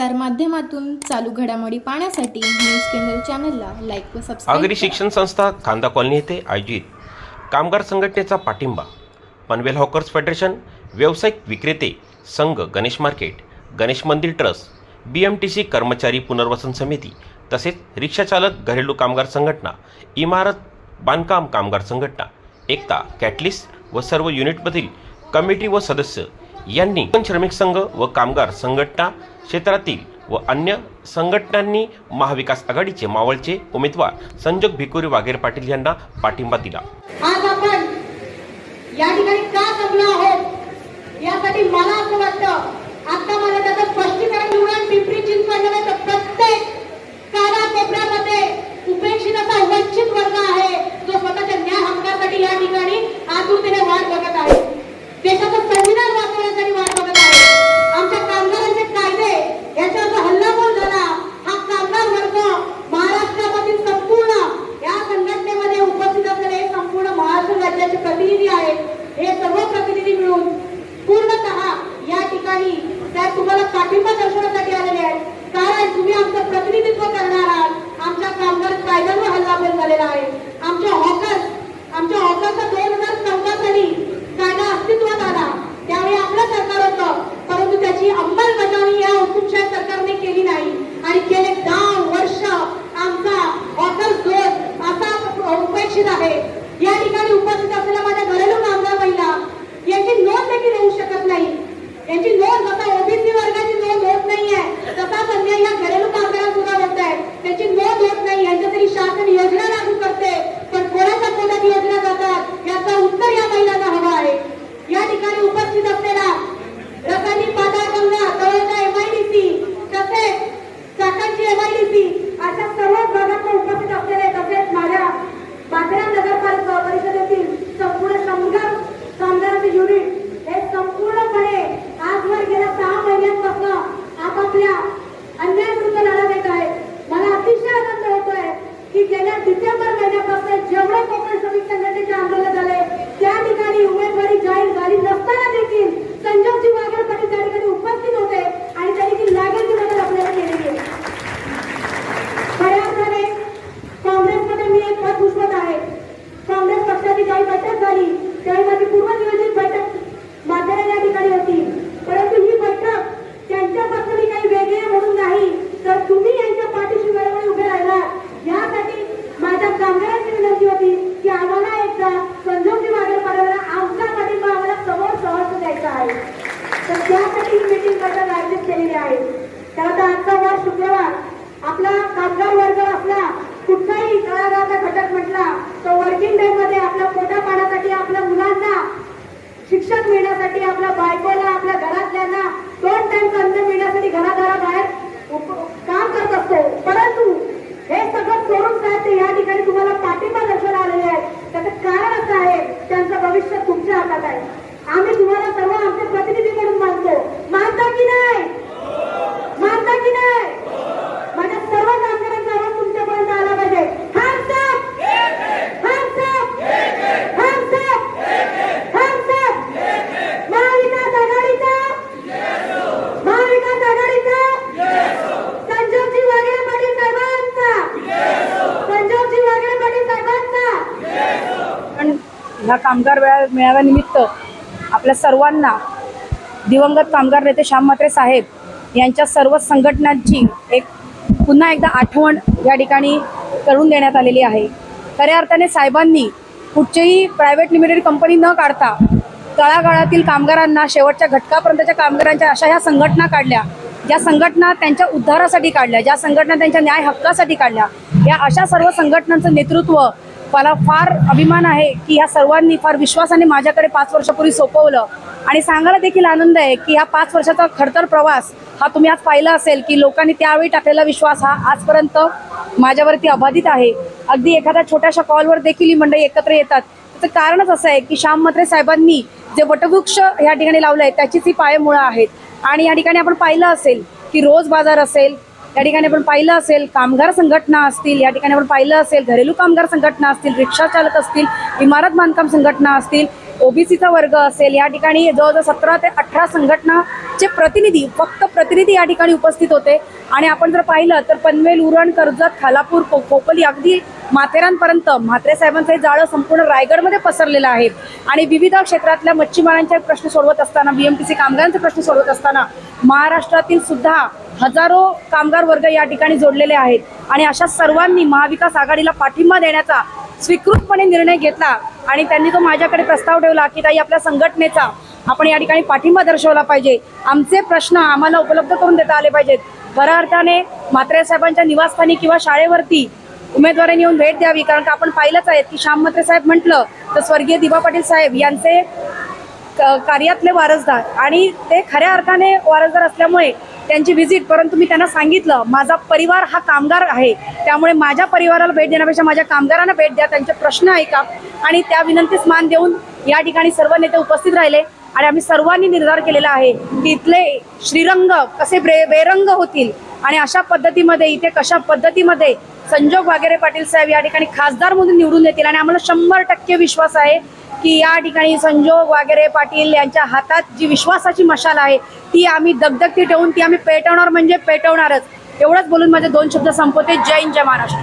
चालू घडामोडी पाहण्यासाठी न्यूज केंद्र चॅनलला लाईक व सबस्क्राईब आगरी. शिक्षण संस्था खांदा कॉलनी येथे आयोजित कामगार संघटनेचा पाठिंबा पनवेल हॉकर्स फेडरेशन व्यावसायिक विक्रेते संघ गणेश मार्केट गणेश मंदिर trust B M T C कर्मचारी पुनर्वसन समिती तसेच रिक्षाचालक घरेलू कामगार संघटना इमारत बांधकाम कामगार संघटना एकता कॅटलिस्ट व सर्व युनिटमधील कमिटी व सदस्य यांनी श्रमिक संघ व कामगार संघटना क्षेत्रातील व अन्य संघटनांनी महाविकास आघाडीचे मावळचे उमेदवार संजोग भिकुरी वाघेर पाटील यांना पाठिंबा दिला. आज आपण या ठिकाणी का जमलो आहोत? यासाठी मला the fun. म्हटला तर वर्किंग डे मध्ये आपल्या पोटा पाण्यासाठी आपल्या मुलांना शिक्षण मिळण्यासाठी आपल्या बायकोला आपल्या घरातल्यांना दोन टाइम अन्न मिळण्यासाठी घराघराबाहेर काम करत असतो. परंतु हे सगळं सोडून साहेब ते या ठिकाणी तुम्हाला पाठिंबा दर्शवला आलेले आहेत त्याचं कारण असं आहे त्यांचं भविष्य तुमच्या हातात आहे आम्ही तुम्हाला सर्व आमचे प्रतिनिधी म्हणून मानतो मानता की नाही मानता की नाही माझ्या सर्व कामगारांचा आवाज तुमच्यापर्यंत आला पाहिजे Hands up! Hands up! Hands up! Hands up! महाविकास आघाडीचा महाविकास आघाडीचा संजोगजी वाघेरे पाटील साहेबांचा संजोगजी वाघेरे पाटील साहेबांचा पण ह्या कामगार वेळा मेळाव्यानिमित्त आपल्या सर्वांना दिवंगत कामगार नेते श्याम म्हात्रे साहेब यांच्या सर्व संघटनांची एक पुन्हा एकदा आठवण या ठिकाणी करून देण्यात आलेली आहे. खऱ्या अर्थाने साहेबांनी कुठचेही प्रायव्हेट लिमिटेड कंपनी न काढता तळागाळातील कामगारांना शेवटच्या घटकापर्यंतच्या कामगारांच्या अशा ह्या संघटना काढल्या ज्या संघटना त्यांच्या उद्धारासाठी काढल्या ज्या संघटना त्यांच्या न्याय हक्कासाठी काढल्या या अशा सर्व संघटनांचं नेतृत्व मला फार अभिमान आहे की ह्या सर्वांनी फार विश्वासाने माझ्याकडे पाच वर्षापूर्वी सोपवलं. आणि सांगायला देखील आनंद आहे की ह्या पाच वर्षाचा खडतर प्रवास हा तुम्ही आज पाहिला असेल की लोकांनी त्यावेळी टाकलेला विश्वास हा आजपर्यंत माझ्यावरती अबाधित आहे. अगदी एखाद्या छोट्याशा कॉलवर देखील ही मंडळी एकत्र येतात. त्याचं कारणच असं आहे की श्याम मत्रे साहेबांनी जे वटवृक्ष या ठिकाणी लावलं आहे त्याचीच ही पायमुळं आहेत. आणि या ठिकाणी आपण पाहिलं असेल की रोज बाजार असेल या ठिकाणी आपण पाहिलं असेल कामगार संघटना असतील या ठिकाणी आपण पाहिलं असेल घरेलू कामगार संघटना असतील रिक्षा चालक असतील इमारत बांधकाम संघटना असतील ओबीसीचा वर्ग असेल या ठिकाणी जवळजवळ सतरा ते अठरा संघटनाचे प्रतिनिधी फक्त प्रतिनिधी या ठिकाणी उपस्थित होते. आणि आपण जर पाहिलं तर पनवेल उरण कर्जत खालापूर को खोपोली अगदी माथेरानपर्यंत म्हात्रे साहेबांचं हे जाळं संपूर्ण रायगडमध्ये पसरलेलं आहे. आणि विविध क्षेत्रातल्या मच्छीमारांचे प्रश्न सोडवत असताना बी एम सी कामगारांचे प्रश्न सोडवत असताना महाराष्ट्रातील सुद्धा हजारो कामगार वर्ग या ठिकाणी जोडलेले आहेत. आणि अशा सर्वांनी महाविकास आघाडीला पाठिंबा देण्याचा स्वीकृतपणे निर्णय घेतला. आणि त्यांनी तो माझ्याकडे प्रस्ताव ठेवला की ताई आपल्या संघटनेचा आपण या ठिकाणी पाठिंबा दर्शवला पाहिजे. आमचे प्रश्न आम्हाला उपलब्ध करून देता आले पाहिजेत. खऱ्या अर्थाने म्हात्रे साहेबांच्या निवासस्थानी किंवा शाळेवरती उमेदवारांनी येऊन भेट द्यावी. कारण का आपण पाहिलंच आहे की श्याम म्हात्रे साहेब म्हटलं तर स्वर्गीय दिबा पाटील साहेब यांचे कार्यातले वारसदार. आणि ते खऱ्या अर्थाने वारसदार असल्यामुळे त्यांची व्हिजिट परंतु मी त्यांना सांगितलं माझा परिवार हा कामगार आहे. त्यामुळे माझ्या परिवाराला भेट देण्यापेक्षा माझ्या कामगारांना भेट द्या. त्यांचे प्रश्न ऐका. आणि त्या विनंतीस मान देऊन या ठिकाणी सर्व नेते उपस्थित राहिले. आणि आम्ही सर्वांनी निर्धार केलेला आहे की इथले श्रीरंग कसे ब्रे बेरंग होतील? आणि अशा पद्धतीमध्ये इथे कशा पद्धतीमध्ये संजोग वागेरे पाटील साहेब या ठिकाणी खासदार म्हणून निवडून येतील? आणि आम्हाला शंभर टक्के विश्वास आहे की या ठिकाणी संजोग वागेरे पाटील यांच्या हातात जी विश्वासाची मशाल आहे ती आम्ही दगदगती ठेवून ती आम्ही पेटवणार म्हणजे पेटवणारच. एवढंच बोलून माझे दोन शब्द संपवते. जय हिंद जय महाराष्ट्र.